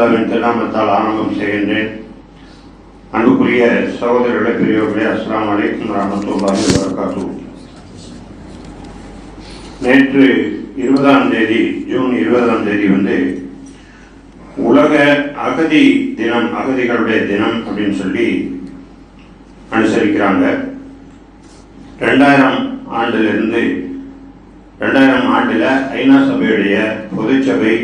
தாலாவின் திருநாமத்தால் ஆரம்பம் செய்கின்றேன். அன்புக்குரிய சகோதரர்களே பெரியவர்களே அஸ்லாம் அலைக்கும் ராமத்துல்லாஹி வரகாத்து நேற்று இருபதாம் தேதி ஜூன் இருபதாம் தேதி வந்து உலக அகதி தினம் அகதிகளுடைய தினம் அப்படின்னு சொல்லி அனுசரிக்கிறாங்க. ரெண்டாயிரம் ஆண்டிலிருந்து ரெண்டாயிரம் ஆண்டில் ஐநா சபையுடைய பொதுச்சபை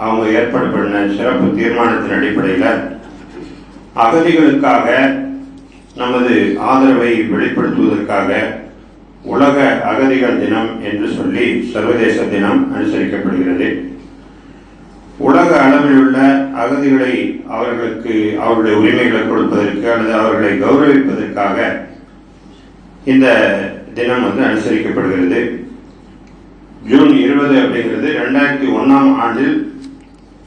அவங்க ஏற்பாடு பண்ண சிறப்பு தீர்மானத்தின் அடிப்படையில் அகதிகளுக்காக நமது ஆதரவை வெளிப்படுத்துவதற்காக உலக அகதிகள் தினம் என்று சொல்லி சர்வதேச தினம் அனுசரிக்கப்படுகிறது. உலக அளவில் உள்ள அகதிகளை அவர்களுக்கு அவர்களுடைய உரிமைகளை கொடுப்பதற்கு அல்லது அவர்களை கௌரவிப்பதற்காக இந்த தினம் வந்து அனுசரிக்கப்படுகிறது. ஜூன் இருபது அப்படிங்கிறது ரெண்டாயிரத்தி ஒன்னாம் ஆண்டில்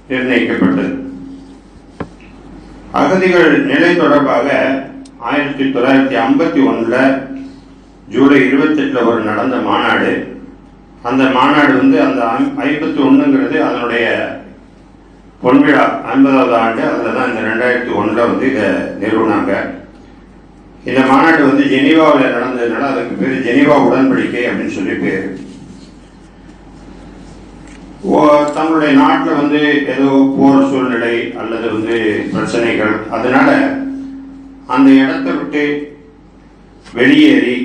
நிர்ணயிக்கப்பட்டது. அகதிகள் நிலை தொடர்பாக ஆயிரத்தி தொள்ளாயிரத்தி ஐம்பத்தி ஒன்றில் ஜூலை இருபத்தெட்டில் ஒரு நடந்த மாநாடு. அந்த மாநாடு வந்து அந்த ஐம்பத்தி ஒன்றுங்கிறது அதனுடைய பொன்விழா ஐம்பதாவது ஆண்டு. அதில் தான் இந்த ரெண்டாயிரத்தி ஒன்றில் வந்து இதை நிறுவனாங்க. இந்த மாநாடு வந்து ஜெனீவாவில் நடந்ததுனால அதுக்கு பேர் ஜெனீவா உடன்படிக்கை அப்படின்னு சொல்லி பேர். தங்களுடைய நாட்டில் வந்து ஏதோ போர் சூழ்நிலை அல்லது வந்து பிரச்சனைகள். அதனால அந்த இடத்தை விட்டு வெளியேறி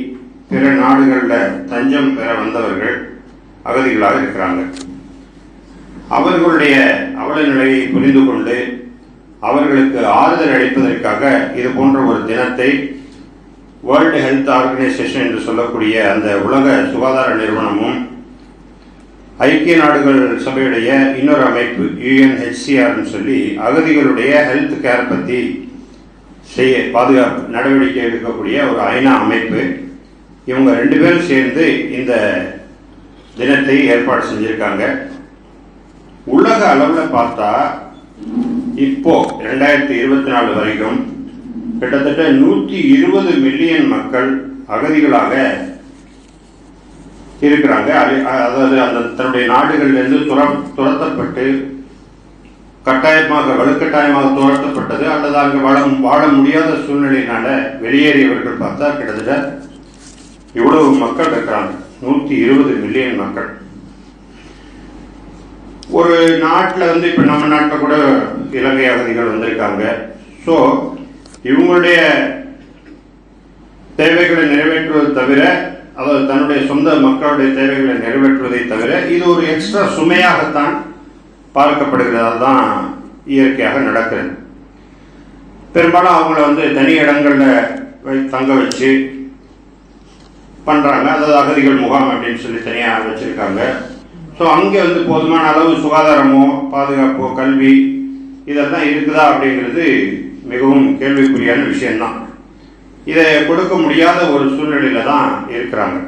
பிற நாடுகளில் தஞ்சம் பெற வந்தவர்கள் அகதிகளாக இருக்கிறாங்க. அவர்களுடைய அவல நிலையை புரிந்து கொண்டு அவர்களுக்கு ஆறுதல் அளிப்பதற்காக இது போன்ற ஒரு தினத்தை வேர்ல்டு ஹெல்த் ஆர்கனைசேஷன் என்று சொல்லக்கூடிய அந்த உலக சுகாதார நிறுவனமும் ஐக்கிய நாடுகள் சபையுடைய இன்னொரு அமைப்பு யுஎன்ஹெச்சிஆர்னு சொல்லி அகதிகளுடைய ஹெல்த் கேர் பற்றி செய்ய பாதுகாப்பு நடவடிக்கை எடுக்கக்கூடிய ஒரு ஐநா அமைப்பு. இவங்க ரெண்டு பேரும் சேர்ந்து இந்த தினத்தை ஏற்பாடு செஞ்சுருக்காங்க. உலக அளவில் பார்த்தா இப்போ ரெண்டாயிரத்தி இருபத்தி நாலு வரைக்கும் கிட்டத்தட்ட நூற்றி இருபது மில்லியன் மக்கள் அகதிகளாக இருக்கிறாங்க. அது- அதாவது அந்த தன்னுடைய நாடுகளிலிருந்து துர துரத்தப்பட்டு கட்டாயமாக வலுக்கட்டாயமாக துரத்தப்பட்டது. அல்லது அங்கு வாழ வாழ முடியாத சூழ்நிலையினால வெளியேறியவர்கள் பார்த்தா கிட்டத்தட்ட இவ்வளவு மக்கள் இருக்கிறாங்க. நூற்றி இருபது மில்லியன் மக்கள். ஒரு நாட்டில் வந்து இப்போ நம்ம நாட்டில் கூட இலங்கை அகதிகள் வந்திருக்காங்க. ஸோ இவங்களுடைய தேவைகளை நிறைவேற்றுவது தவிர அதாவது தன்னுடைய சொந்த மக்களுடைய தேவைகளை நிறைவேற்றுவதை தவிர இது ஒரு எக்ஸ்ட்ரா சுமையாகத்தான் பார்க்கப்படுகிறது. தான் இயற்கையாக நடக்கிறது. பெரும்பாலும் அவங்கள வந்து தனி இடங்களில் வை- தங்க வச்சு பண்ணுறாங்க அதாவது அகதிகள் முகாம் அப்படின்னு சொல்லி தனியாக வச்சுருக்காங்க. ஸோ அங்கே வந்து போதுமான அளவு சுகாதாரமோ பாதுகாப்போ கல்வி இதெல்லாம் இருக்குதா அப்படிங்கிறது மிகவும் கேள்விக்குறியான விஷயம்தான். இதை கொடுக்க முடியாத ஒரு சூழ்நிலையில தான் இருக்கிறாங்க.